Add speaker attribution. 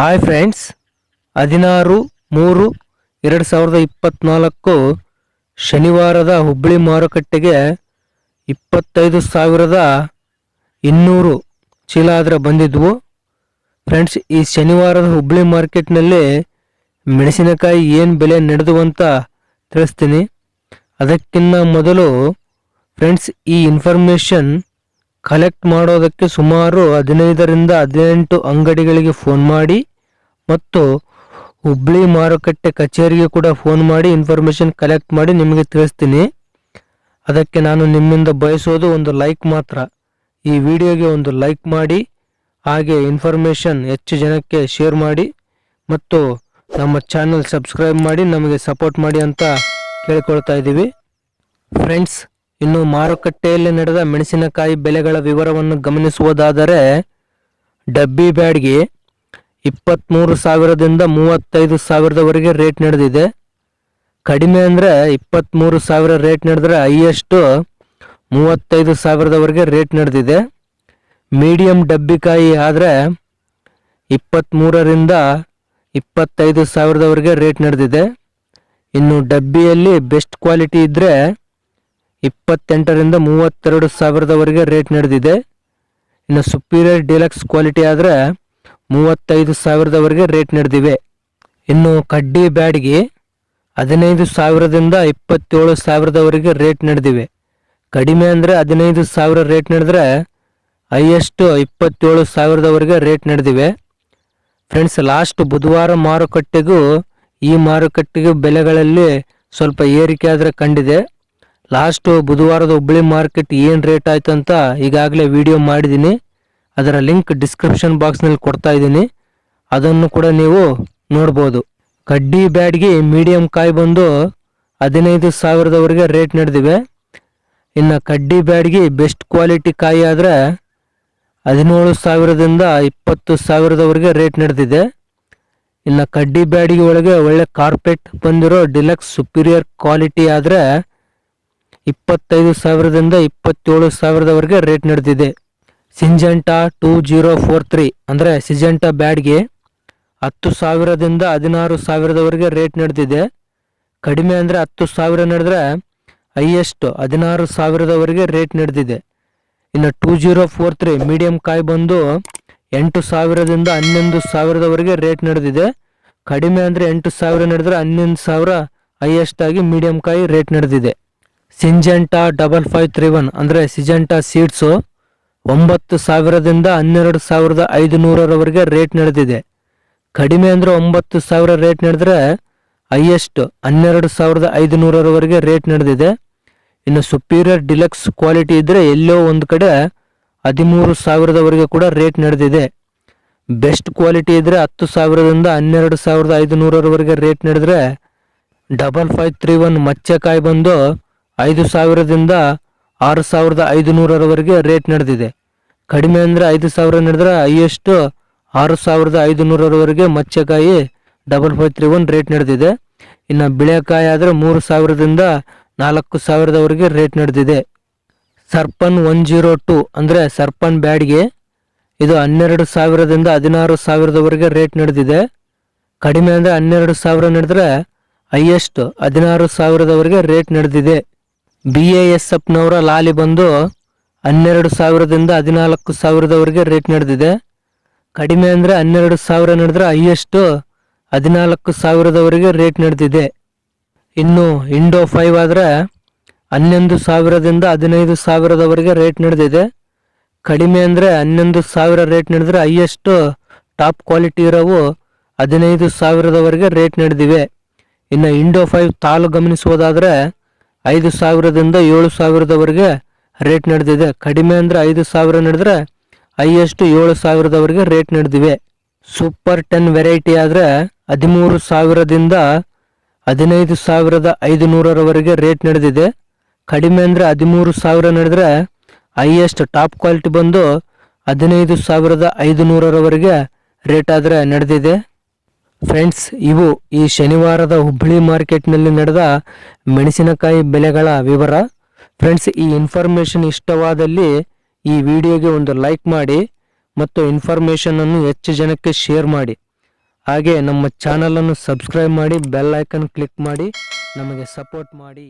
Speaker 1: Hi friends ಹದಿನಾರು, ಮೂರು, ಎರಡು ಸಾವಿರದ ಇಪ್ಪತ್ತ್ನಾಲ್ಕು ಶನಿವಾರದ ಹುಬ್ಬಳ್ಳಿ ಮಾರುಕಟ್ಟೆಗೆ ಇಪ್ಪತ್ತೈದು ಸಾವಿರದ ಇನ್ನೂರು ಚೀಲ ಆದರೆ ಬಂದಿದ್ವು. ಫ್ರೆಂಡ್ಸ್ ಈ ಶನಿವಾರದ ಹುಬ್ಬಳ್ಳಿ ಮಾರ್ಕೆಟ್ನಲ್ಲಿ ಮೆಣಸಿನಕಾಯಿ ಏನು ಬೆಲೆ ನಡೆದು ಅಂತ ತಿಳಿಸ್ತೀನಿ. ಅದಕ್ಕಿಂತ ಮೊದಲು ಫ್ರೆಂಡ್ಸ್ ಈ ಇನ್ಫಾರ್ಮೇಷನ್ ಕಲೆಕ್ಟ್ ಮಾಡೋದಕ್ಕೆ ಸುಮಾರು ಹದಿನೈದರಿಂದ ಹದಿನೆಂಟು ಅಂಗಡಿಗಳಿಗೆ ಫೋನ್ ಮಾಡಿ ಮತ್ತು ಹುಬ್ಳಿ ಮಾರುಕಟ್ಟೆ ಕಚೇರಿಗೆ ಕೂಡ ಫೋನ್ ಮಾಡಿ ಇನ್ಫಾರ್ಮೇಷನ್ ಕಲೆಕ್ಟ್ ಮಾಡಿ ನಿಮಗೆ ತಿಳಿಸ್ತೀನಿ. ಅದಕ್ಕೆ ನಾನು ನಿಮ್ಮಿಂದ ಬಯಸೋದು ಒಂದು ಲೈಕ್ ಮಾತ್ರ. ಈ ವಿಡಿಯೋಗೆ ಒಂದು ಲೈಕ್ ಮಾಡಿ, ಹಾಗೆ ಇನ್ಫಾರ್ಮೇಷನ್ ಹೆಚ್ಚು ಜನಕ್ಕೆ ಶೇರ್ ಮಾಡಿ ಮತ್ತು ನಮ್ಮ ಚಾನಲ್ ಸಬ್ಸ್ಕ್ರೈಬ್ ಮಾಡಿ ನಮಗೆ ಸಪೋರ್ಟ್ ಮಾಡಿ ಅಂತ ಕೇಳ್ಕೊಳ್ತಾ ಇದ್ದೀವಿ. ಫ್ರೆಂಡ್ಸ್ ಇನ್ನು ಮಾರುಕಟ್ಟೆಯಲ್ಲಿ ನಡೆದ ಮೆಣಸಿನಕಾಯಿ ಬೆಲೆಗಳ ವಿವರವನ್ನು ಗಮನಿಸುವುದಾದರೆ, ಡಬ್ಬಿ ಬ್ಯಾಡ್ಗೆ ಇಪ್ಪತ್ತ್ಮೂರು ಸಾವಿರದಿಂದ ಮೂವತ್ತೈದು ಸಾವಿರದವರೆಗೆ ರೇಟ್ ನಡೆದಿದೆ. ಕಡಿಮೆ ಅಂದರೆ ಇಪ್ಪತ್ತ್ಮೂರು ಸಾವಿರ ರೇಟ್ ನಡೆದರೆ ಹೈಯೆಸ್ಟು ಮೂವತ್ತೈದು ಸಾವಿರದವರೆಗೆ ರೇಟ್ ನಡೆದಿದೆ. ಮೀಡಿಯಂ ಡಬ್ಬಿಕಾಯಿ ಆದರೆ ಇಪ್ಪತ್ತ್ಮೂರರಿಂದ ಇಪ್ಪತ್ತೈದು ಸಾವಿರದವರೆಗೆ ರೇಟ್ ನಡೆದಿದೆ. ಇನ್ನು ಡಬ್ಬಿಯಲ್ಲಿ ಬೆಸ್ಟ್ ಕ್ವಾಲಿಟಿ ಇದ್ದರೆ ಇಪ್ಪತ್ತೆಂಟರಿಂದ ಮೂವತ್ತೆರಡು ಸಾವಿರದವರೆಗೆ ರೇಟ್ ನಡೆದಿದೆ. ಇನ್ನು ಸುಪೀರಿಯರ್ ಡಿಲಕ್ಸ್ ಕ್ವಾಲಿಟಿ ಆದರೆ ಮೂವತ್ತೈದು ಸಾವಿರದವರೆಗೆ ರೇಟ್ ನಡೆದಿವೆ. ಇನ್ನು ಕಡ್ಡಿ ಬ್ಯಾಡ್ಗೆ ಹದಿನೈದು ಸಾವಿರದಿಂದ ಇಪ್ಪತ್ತೇಳು ಸಾವಿರದವರೆಗೆ ರೇಟ್ ನಡೆದಿವೆ. ಕಡಿಮೆ ಅಂದರೆ ಹದಿನೈದು ಸಾವಿರ ರೇಟ್ ನಡೆದ್ರೆ ಹೈಯೆಸ್ಟು ಇಪ್ಪತ್ತೇಳು ಸಾವಿರದವರೆಗೆ ರೇಟ್ ನಡೆದಿವೆ. ಫ್ರೆಂಡ್ಸ್ ಲಾಸ್ಟ್ ಬುಧವಾರ ಮಾರುಕಟ್ಟೆಗೂ ಈ ಮಾರುಕಟ್ಟೆಗೂ ಬೆಲೆಗಳಲ್ಲಿ ಸ್ವಲ್ಪ ಏರಿಕೆ ಆದರೆ ಕಂಡಿದೆ. ಲಾಸ್ಟ್ ಬುಧವಾರದ ಹುಬ್ಬಳ್ಳಿ ಮಾರ್ಕೆಟ್ ಏನು ರೇಟ್ ಆಯ್ತು ಅಂತ ಈಗಾಗಲೇ ವಿಡಿಯೋ ಮಾಡಿದ್ದೀನಿ ಅದರ ಲಿಂಕ್ ಡಿಸ್ಕ್ರಿಪ್ಷನ್ ಬಾಕ್ಸ್ನಲ್ಲಿ ಕೊಡ್ತಾ ಇದ್ದೀನಿ. ಅದನ್ನು ಕೂಡ ನೀವು ನೋಡ್ಬೋದು. ಕಡ್ಡಿ ಬ್ಯಾಡ್ಗೆ ಮೀಡಿಯಂ ಕಾಯಿ ಬಂದು ಹದಿನೈದು ಸಾವಿರದವರೆಗೆ ರೇಟ್ ನಡೆದಿವೆ. ಇನ್ನು ಕಡ್ಡಿ ಬ್ಯಾಡ್ಗೆ ಬೆಸ್ಟ್ ಕ್ವಾಲಿಟಿ ಕಾಯಿ ಆದರೆ ಹದಿನೇಳು ಸಾವಿರದಿಂದ ಇಪ್ಪತ್ತು ಸಾವಿರದವರೆಗೆ ರೇಟ್ ನಡೆದಿದೆ. ಇನ್ನು ಕಡ್ಡಿ ಬ್ಯಾಡಿಗೆ ಒಳಗೆ ಒಳ್ಳೆ ಕಾರ್ಪೆಟ್ ಬಂದಿರೋ ಡಿಲಕ್ಸ್ ಸುಪೀರಿಯರ್ ಕ್ವಾಲಿಟಿ ಆದರೆ ಇಪ್ಪತ್ತೈದು ಸಾವಿರದಿಂದ ಇಪ್ಪತ್ತೇಳು ಸಾವಿರದವರೆಗೆ ರೇಟ್ ನಡೆದಿದೆ. Syngenta two zero four three ಅಂದರೆ ಸಿಜೆಂಟಾ ಬ್ಯಾಡ್ಗೆ ಹತ್ತು ಸಾವಿರದಿಂದ ಹದಿನಾರು ಸಾವಿರದವರೆಗೆ ರೇಟ್ ನಡೆದಿದೆ. ಕಡಿಮೆ ಅಂದರೆ ಹತ್ತು ಸಾವಿರ ನಡೆದ್ರೆ ಹೈಯೆಸ್ಟ್ ಹದಿನಾರು ಸಾವಿರದವರೆಗೆ ರೇಟ್ ನಡೆದಿದೆ. ಇನ್ನು two zero four three medium ಕಾಯಿ ಬಂದು ಎಂಟು ಸಾವಿರದಿಂದ ಹನ್ನೊಂದು ಸಾವಿರದವರೆಗೆ ರೇಟ್ ನಡೆದಿದೆ. ಕಡಿಮೆ ಅಂದರೆ ಎಂಟು ಸಾವಿರ ನಡೆದ್ರೆ ಹನ್ನೊಂದು ಸಾವಿರ ಹೈಯೆಸ್ಟ್ ಆಗಿ ಮೀಡಿಯಂ ಕಾಯಿ ರೇಟ್ ನಡೆದಿದೆ. Syngenta double five three one, ಅಂದರೆ ಸಿಜೆಂಟಾ ಸೀಡ್ಸು ಒಂಬತ್ತು ಸಾವಿರದಿಂದ ಹನ್ನೆರಡು ಸಾವಿರದ ಐದು ನೂರರವರೆಗೆ ರೇಟ್ ನಡೆದಿದೆ. ಕಡಿಮೆ ಅಂದರೆ ಒಂಬತ್ತು ಸಾವಿರ ರೇಟ್ ನಡೆದ್ರೆ ಹೈಯೆಸ್ಟ್ ಹನ್ನೆರಡು ಸಾವಿರದ ಐದು ನೂರರವರೆಗೆ ರೇಟ್ ನಡೆದಿದೆ. ಇನ್ನು ಸುಪೀರಿಯರ್ ಡಿಲಕ್ಸ್ ಕ್ವಾಲಿಟಿ ಇದ್ದರೆ ಎಲ್ಲೋ ಒಂದು ಕಡೆ ಹದಿಮೂರು ಸಾವಿರದವರೆಗೆ ಕೂಡ ರೇಟ್ ನಡೆದಿದೆ. ಬೆಸ್ಟ್ ಕ್ವಾಲಿಟಿ ಇದ್ದರೆ ಹತ್ತು ಸಾವಿರದಿಂದ ಹನ್ನೆರಡು ಸಾವಿರದ ಐದು ನೂರರವರೆಗೆ ರೇಟ್ ನಡೆದ್ರೆ ಡಬಲ್ ಫೈವ್ ತ್ರೀ ಒನ್ ಮಚ್ಚೆಕಾಯಿ ಬಂದು ಐದು ಸಾವಿರದಿಂದ ಆರು ಸಾವಿರದ ಐದು ನೂರರವರೆಗೆ ರೇಟ್ ನಡೆದಿದೆ. ಕಡಿಮೆ ಅಂದರೆ ಐದು ಸಾವಿರ ನಡೆದ್ರೆ ಹೈಯೆಸ್ಟ್ ಆರು ಸಾವಿರದ ಐದು ನೂರರವರೆಗೆ ಮಚ್ಚೆಕಾಯಿ double five three one rate ನಡೆದಿದೆ. ಇನ್ನು ಬಿಳೆಕಾಯಿ ಆದರೆ ಮೂರು ಸಾವಿರದಿಂದ ನಾಲ್ಕು ಸಾವಿರದವರೆಗೆ ರೇಟ್ ನಡೆದಿದೆ. ಸರ್ಪನ್ ಒನ್ ಜೀರೋ ಟು ಅಂದರೆ ಸರ್ಪನ್ ಬ್ಯಾಡ್ಗೆ ಇದು ಹನ್ನೆರಡು ಸಾವಿರದಿಂದ ಹದಿನಾರು ಸಾವಿರದವರೆಗೆ ರೇಟ್ ನಡೆದಿದೆ. ಕಡಿಮೆ ಅಂದರೆ ಹನ್ನೆರಡು ಸಾವಿರ ನಡೆದ್ರೆ ಹೈಯೆಸ್ಟ್ ಹದಿನಾರು ಸಾವಿರದವರೆಗೆ ರೇಟ್ ನಡೆದಿದೆ. ಬಿ ಎ ಎಸ್ ಎಫ್ನವರ ಲಾಲಿ ಬಂದು ಹನ್ನೆರಡು ಸಾವಿರದಿಂದ ಹದಿನಾಲ್ಕು ಸಾವಿರದವರೆಗೆ ರೇಟ್ ನಡೆದಿದೆ. ಕಡಿಮೆ ಅಂದರೆ ಹನ್ನೆರಡು ಸಾವಿರ ನಡೆದ್ರೆ ಹೈಯೆಸ್ಟು ಹದಿನಾಲ್ಕು ಸಾವಿರದವರೆಗೆ ರೇಟ್ ನಡೆದಿದೆ. ಇನ್ನು ಇಂಡೋ ಫೈವ್ ಆದರೆ ಹನ್ನೊಂದು ಸಾವಿರದಿಂದ ಹದಿನೈದು ಸಾವಿರದವರೆಗೆ ರೇಟ್ ನಡೆದಿದೆ. ಕಡಿಮೆ ಅಂದರೆ ಹನ್ನೊಂದು ಸಾವಿರ ರೇಟ್ ನಡೆದ್ರೆ ಹೈಯೆಸ್ಟು ಟಾಪ್ ಕ್ವಾಲಿಟಿ ಇರೋವು ಹದಿನೈದು ಸಾವಿರದವರೆಗೆ ರೇಟ್ ನಡೆದಿವೆ. ಇನ್ನು ಇಂಡೋ ಫೈವ್ ತಾಲು ಗಮನಿಸುವುದಾದರೆ ಐದು ಸಾವಿರದಿಂದ ಏಳು ಸಾವಿರದವರೆಗೆ ರೇಟ್ ನಡೆದಿದೆ. ಕಡಿಮೆ ಅಂದರೆ ಐದು ಸಾವಿರ ನಡೆದ್ರೆ ಹೈಯೆಸ್ಟ್ ಏಳು ಸಾವಿರದವರೆಗೆ ರೇಟ್ ನಡೆದಿವೆ. ಸೂಪರ್ ಟೆನ್ ವೆರೈಟಿ ಆದರೆ ಹದಿಮೂರು ಸಾವಿರದಿಂದ ಹದಿನೈದು ಸಾವಿರದ ಐದು ನೂರರವರೆಗೆ ರೇಟ್ ನಡೆದಿದೆ. ಕಡಿಮೆ ಅಂದರೆ ಹದಿಮೂರು ಸಾವಿರ ನಡೆದ್ರೆ ಹೈಯೆಸ್ಟ್ ಟಾಪ್ ಕ್ವಾಲಿಟಿ ಬಂದು ಹದಿನೈದು ಸಾವಿರದ ಐದು ನೂರರವರೆಗೆ ರೇಟ್ ಆದರೆ ನಡೆದಿದೆ. ಫ್ರೆಂಡ್ಸ್, ಇವು ಈ ಶನಿವಾರದ ಹುಬ್ಬಳ್ಳಿ ಮಾರ್ಕೆಟ್ನಲ್ಲಿ ನಡೆದ ಮೆಣಸಿನಕಾಯಿ ಬೆಲೆಗಳ ವಿವರ. ಫ್ರೆಂಡ್ಸ್, ಈ ಇನ್ಫಾರ್ಮೇಷನ್ ಇಷ್ಟವಾದಲ್ಲಿ ಈ ವಿಡಿಯೋಗೆ ಒಂದು ಲೈಕ್ ಮಾಡಿ ಮತ್ತು ಇನ್ಫಾರ್ಮೇಷನನ್ನು ಹೆಚ್ಚು ಜನಕ್ಕೆ ಶೇರ್ ಮಾಡಿ. ಹಾಗೆ ನಮ್ಮ ಚಾನಲನ್ನು ಸಬ್ಸ್ಕ್ರೈಬ್ ಮಾಡಿ, ಬೆಲ್ ಐಕನ್ ಕ್ಲಿಕ್ ಮಾಡಿ, ನಮಗೆ ಸಪೋರ್ಟ್ ಮಾಡಿ.